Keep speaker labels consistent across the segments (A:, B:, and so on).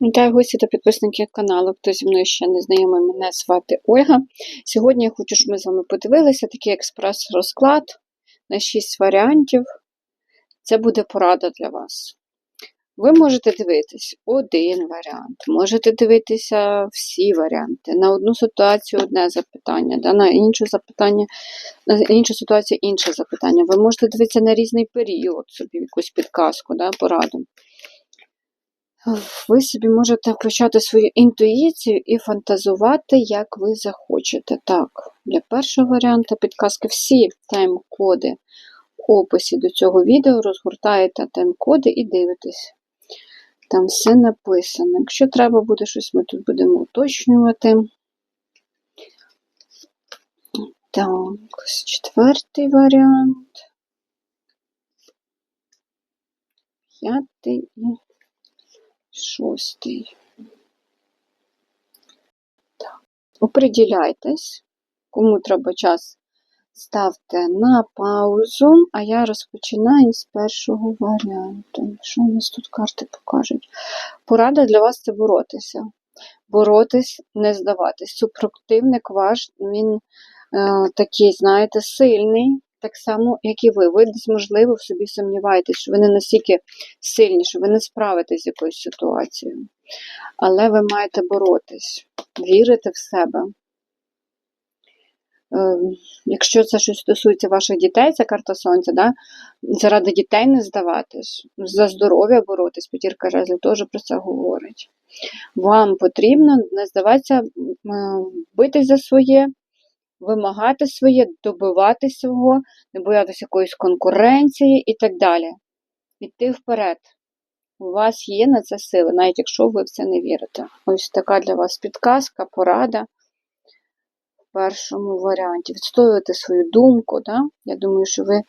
A: Вітаю гості та підписники каналу. Хто зі мною ще не знайомий, мене звати Ольга. Сьогодні я хочу, щоб ми з вами подивилися такий експрес-розклад на 6 варіантів. Це буде порада для вас. Ви можете дивитись один варіант, можете дивитися всі варіанти. На одну ситуацію одне запитання, да, на іншу запитання, на іншу ситуацію інше запитання. Ви можете дивитися на різний період, собі якусь підказку, да, пораду ви собі можете включати свою інтуїцію і фантазувати, як ви захочете. Так, для першого варіанту підказки всі тайм-коди в описі до цього відео розгортаєте тайм-коди і дивитесь. Там все написано. Якщо треба буде щось, ми тут будемо уточнювати. Так, четвертий варіант. П'ятий і шостий. Так. Оприділяйтесь, кому треба час, ставте на паузу, а я розпочинаю з першого варіанту. Що у нас тут карти покажуть? Порада для вас це боротися. Боротись, не здаватись. Супротивник ваш, він е, такий, знаєте, сильний так само, як і ви. Ви десь, можливо, в собі сумніваєтесь, що ви не настільки сильні, що ви не справитесь з якоюсь ситуацією. Але ви маєте боротись, вірити в себе. Ем, якщо це щось стосується ваших дітей, це карта сонця, да? заради дітей не здаватись, за здоров'я боротись, п'ятірка жезлів теж про це говорить. Вам потрібно не здаватися, битись за своє, вимагати своє, добивати свого, не боятися якоїсь конкуренції і так далі. Іти вперед. У вас є на це сили, навіть якщо ви в це не вірите. Ось така для вас підказка, порада в першому варіанті. Відстоювати свою думку. Да? Я думаю, що ви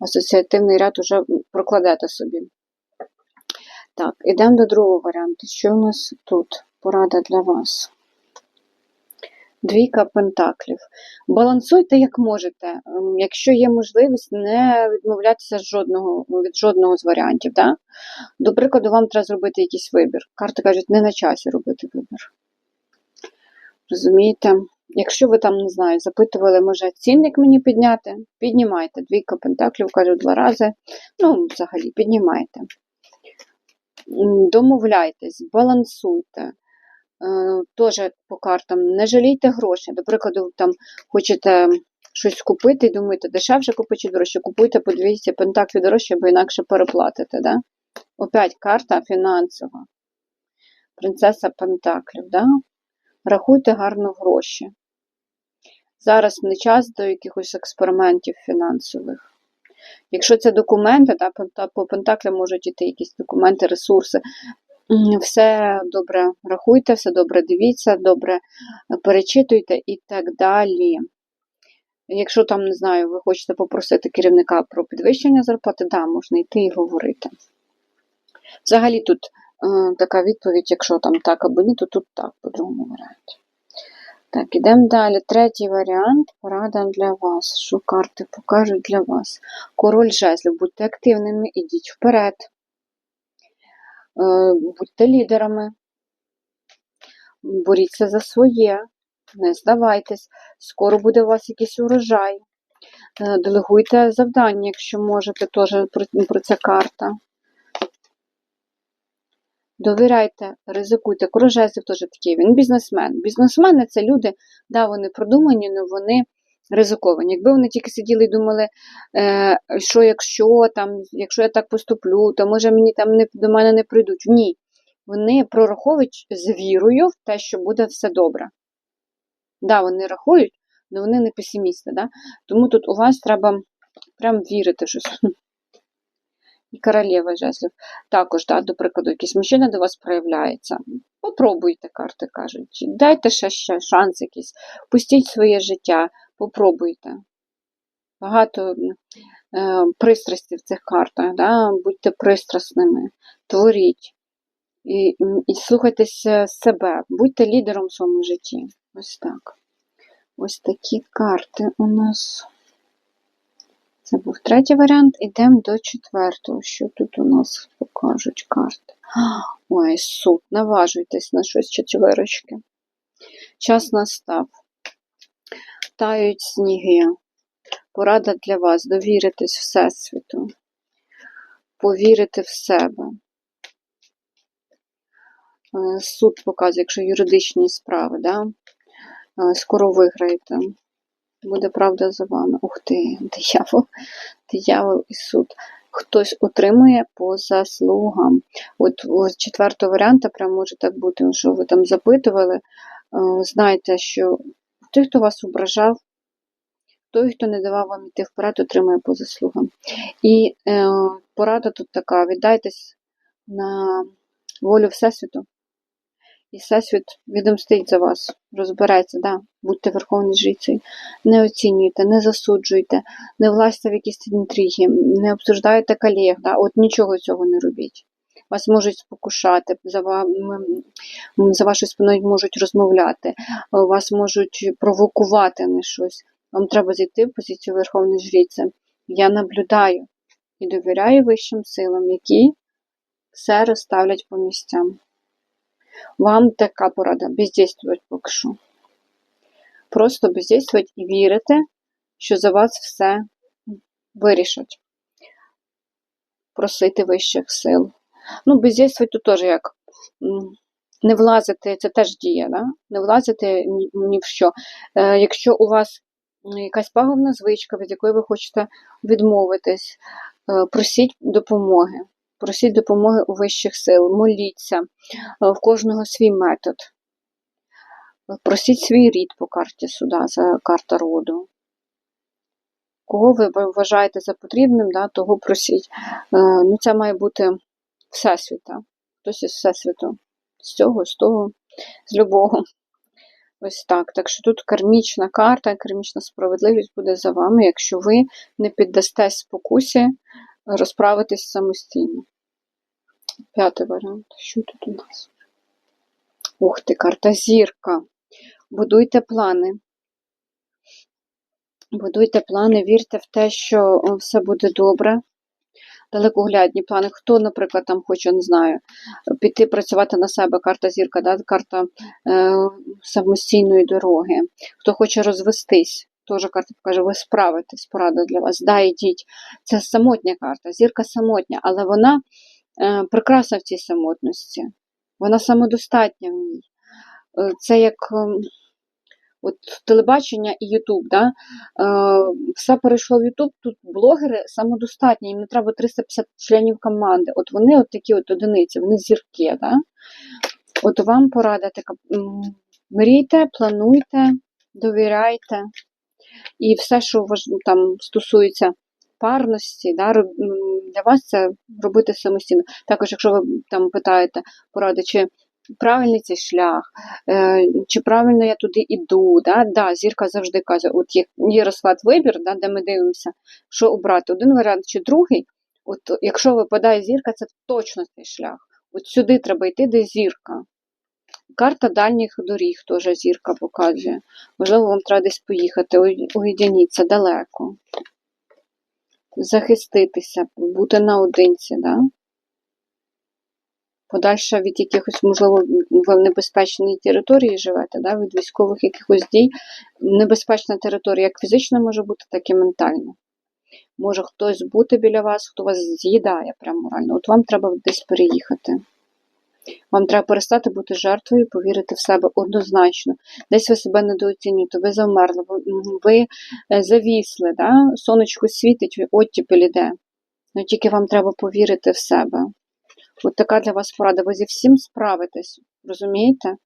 A: асоціативний ряд уже прокладете собі. Так, ідемо до другого варіанту. Що у нас тут? Порада для вас. Двійка пентаклів. Балансуйте як можете. Ем, якщо є можливість, не відмовлятися жодного, від жодного з варіантів. Да? До прикладу, вам треба зробити якийсь вибір. Карти кажуть, не на часі робити вибір. Розумієте? Якщо ви там, не знаю, запитували, може, цінник мені підняти, піднімайте. Двійка пентаклів, кажу, два рази. Ну, взагалі, піднімайте. Домовляйтесь, балансуйте. Е, теж по картам не жалійте грошей. До прикладу, там хочете щось купити думаєте, дешевше купити чи дорожче, купуйте по 200 пентаклів дорожче, бо інакше переплатите. Да? Опять карта фінансова. Принцеса Пентаклів. Да? Рахуйте гарно гроші. Зараз не час до якихось експериментів фінансових. Якщо це документи, та, по Пентаклям можуть йти якісь документи, ресурси, все добре рахуйте, все добре дивіться, добре перечитуйте і так далі. Якщо там, не знаю, ви хочете попросити керівника про підвищення зарплати, да, можна йти і говорити. Взагалі тут е, така відповідь, якщо там так або ні, то тут так, по другому варіанті. Так, ідемо далі. Третій варіант порада для вас. Що карти покажуть для вас? Король жезлів, будьте активними, ідіть вперед. Е, будьте лідерами, боріться за своє, не здавайтесь, скоро буде у вас якийсь урожай. Е, делегуйте завдання, якщо можете, теж про це карта. Довіряйте, ризикуйте. Корожезів теж такий, він бізнесмен. Бізнесмени це люди, да, вони продумані, але вони ризиковані. Якби вони тільки сиділи і думали, е, що якщо там, якщо я так поступлю, то може мені там не, до мене не прийдуть. Ні. Вони прораховують з вірою в те, що буде все добре. Да, вони рахують, але вони не песимісти. Да? Тому тут у вас треба прям вірити щось. І королева жезлів. Також, да, до прикладу, якийсь мужчина до вас проявляється. Попробуйте, карти кажуть. Дайте ще, ще шанс якийсь, пустіть своє життя, Попробуйте. Багато е, пристрасті в цих картах, да? будьте пристрасними, творіть і, і слухайтеся себе, будьте лідером в своєму житті. Ось так. Ось такі карти у нас. Це був третій варіант. Ідемо до четвертого. Що тут у нас покажуть карти? Ой, суд, наважуйтесь на щось четверочки. Час настав. Тають сніги. Порада для вас довіритись Всесвіту, повірити в себе. Е, Суд показує, якщо юридичні справи, да? Е, скоро виграєте. Буде правда за вами. Ух ти, диявол, диявол і суд. Хтось отримує по заслугам. От у четвертого варіанта прям може так бути, що ви там запитували. Е, Знайте, що той, хто вас ображав, той, хто не давав вам йти вперед, отримує по заслугам. І е, порада тут така: віддайтесь на волю Всесвіту. І Всесвіт відомстить за вас, розбереться, да, будьте верховною жрицею. Не оцінюйте, не засуджуйте, не влазьте в якісь інтриги, не обсуждайте колег, да, от нічого цього не робіть. Вас можуть спокушати, за, вами, за вашою спиною можуть розмовляти, вас можуть провокувати на щось. Вам треба зайти в позицію верховної жриці. Я наблюдаю і довіряю вищим силам, які все розставлять по місцям. Вам така порада бездействувати поки що. Просто бездействувати і вірити, що за вас все вирішать. Просити вищих сил. Ну, бездействувати тут теж як не влазити, це теж діє, да? не влазити ні, ні в що. Е, якщо у вас якась пагубна звичка, від якої ви хочете відмовитись, е, просіть допомоги. Просіть допомоги у вищих сил, моліться, Е, в кожного свій метод. Просіть свій рід по карті суда, за карта роду. Кого ви вважаєте за потрібним, да, того просіть. Е, Ну, це має бути всесвіта. Хтось із всесвіту. З цього, з того, з любого. Ось так. Так що тут кармічна карта, кармічна справедливість буде за вами, якщо ви не піддастесь спокусі розправитись самостійно. П'ятий варіант. Що тут у нас? Ух ти, карта зірка. Будуйте плани. Будуйте плани, вірте в те, що все буде добре. Далекоглядні плани. Хто, наприклад, там хоче, не знаю, піти працювати на себе, карта зірка, да? карта е, самостійної дороги. Хто хоче розвестись, теж карта покаже, ви справитесь, порада для вас. Да, йдіть. Це самотня карта, зірка самотня, але вона е, прекрасна в цій самотності. Вона самодостатня в ній. Е, Це як ем, от телебачення і Ютуб. Да? Е, все перейшло в Ютуб, тут блогери самодостатні, їм не треба 350 членів команди. От вони от такі от одиниці, вони зірки. Да? От вам порада така: мрійте, плануйте, довіряйте. І все, що там стосується парності, да, для вас це робити самостійно. Також, якщо ви там питаєте поради, чи правильний цей шлях, е, чи правильно я туди іду, да, да, зірка завжди каже, от є, розклад вибір, да, де ми дивимося, що обрати, один варіант чи другий. От якщо випадає зірка, це точно цей шлях. От сюди треба йти, де зірка. Карта дальніх доріг теж зірка показує. Можливо, вам треба десь поїхати, уй- далеко. Захиститися, бути наодинці, да? Подальше від якихось, можливо, в небезпечній території живете, да? від військових якихось дій. Небезпечна територія як фізично може бути, так і ментально. Може хтось бути біля вас, хто вас з'їдає прямо морально. От вам треба десь переїхати. Вам треба перестати бути жертвою, повірити в себе однозначно. Десь ви себе недооцінюєте, ви завмерли, ви е, завісли, да? сонечко світить, оттіпель іде. Ну тільки вам треба повірити в себе. От така для вас порада. Ви зі всім справитесь, розумієте?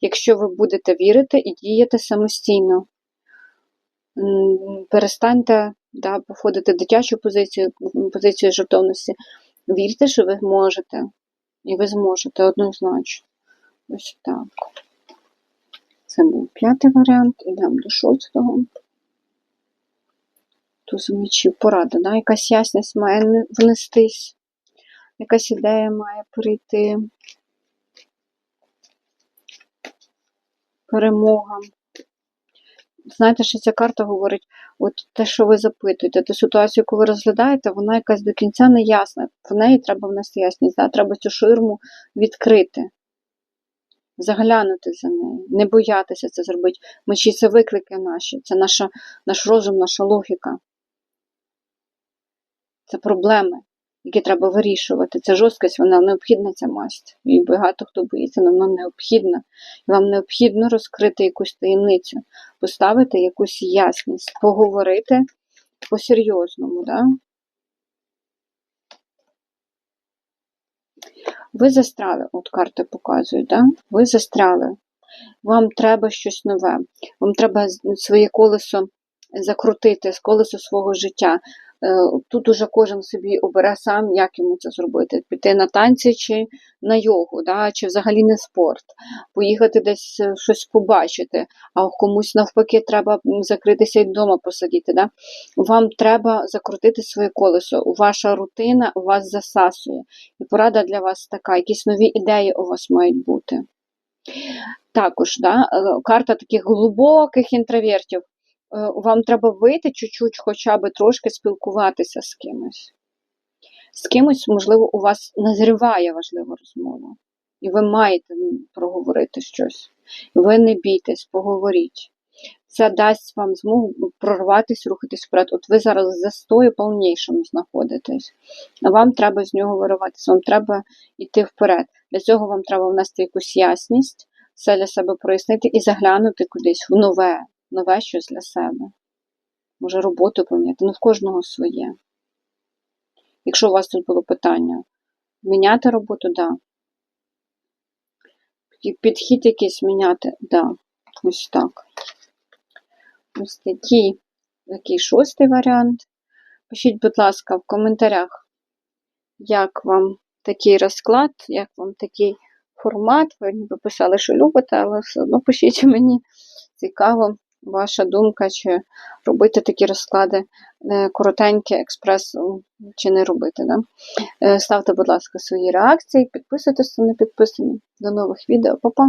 A: Якщо ви будете вірити і діяти самостійно. Перестаньте да, походити в дитячу позицію, позицію жертовності. Вірте, що ви можете. І ви зможете однозначно. Ось так. Це був п'ятий варіант. Ідемо до шостого. Туз мечів порада, да? якась ясність має внестись, якась ідея має прийти. Перемога. знаєте, що ця карта говорить, от те, що ви запитуєте, ту ситуацію, яку ви розглядаєте, вона якась до кінця не ясна. В неї треба внести ясність, да? треба цю ширму відкрити, заглянути за нею, не боятися це зробити. Мечі це виклики наші, це наша, наш розум, наша логіка. Це проблеми, які треба вирішувати. Це жорсткість, вона необхідна, ця масть. І багато хто боїться, але вона необхідна. І вам необхідно розкрити якусь таємницю, поставити якусь ясність, поговорити по-серйозному. Да? Ви застряли, от карти показують, да? ви застряли. Вам треба щось нове, вам треба своє колесо закрутити колесо свого життя. Е, Тут уже кожен собі обере сам, як йому це зробити. Піти на танці чи на йогу, да? чи взагалі не спорт, поїхати десь е, щось побачити, а комусь навпаки треба закритися і вдома посидіти. Да? Вам треба закрутити своє колесо. Ваша рутина вас засасує. І порада для вас така, якісь нові ідеї у вас мають бути. Також да, е, карта таких глибоких інтровертів. Е, Вам треба вийти чуть-чуть, хоча б трошки спілкуватися з кимось. З кимось, можливо, у вас назріває важлива розмова. І ви маєте проговорити щось. Ви не бійтесь, поговоріть. Це дасть вам змогу прорватися, рухатись вперед. От ви зараз в застої повнішому знаходитесь. А вам треба з нього вириватися, вам треба йти вперед. Для цього вам треба внести якусь ясність, все для себе прояснити і заглянути кудись в нове, нове щось для себе. Може, роботу поміняти, ну в кожного своє. Якщо у вас тут було питання, міняти роботу, да. Підхід якийсь міняти, да. Ось так. Ось такий, такий шостий варіант. Пишіть, будь ласка, в коментарях, як вам такий розклад, як вам такий формат. Ви ніби писали, що любите, але все одно пишіть мені. Цікаво ваша думка, чи робити такі розклади е, коротенькі, експрес, чи не робити. Да? Е, Ставте, будь ласка, свої реакції, підписуйтесь, хто не підписані. До нових відео. Па-па!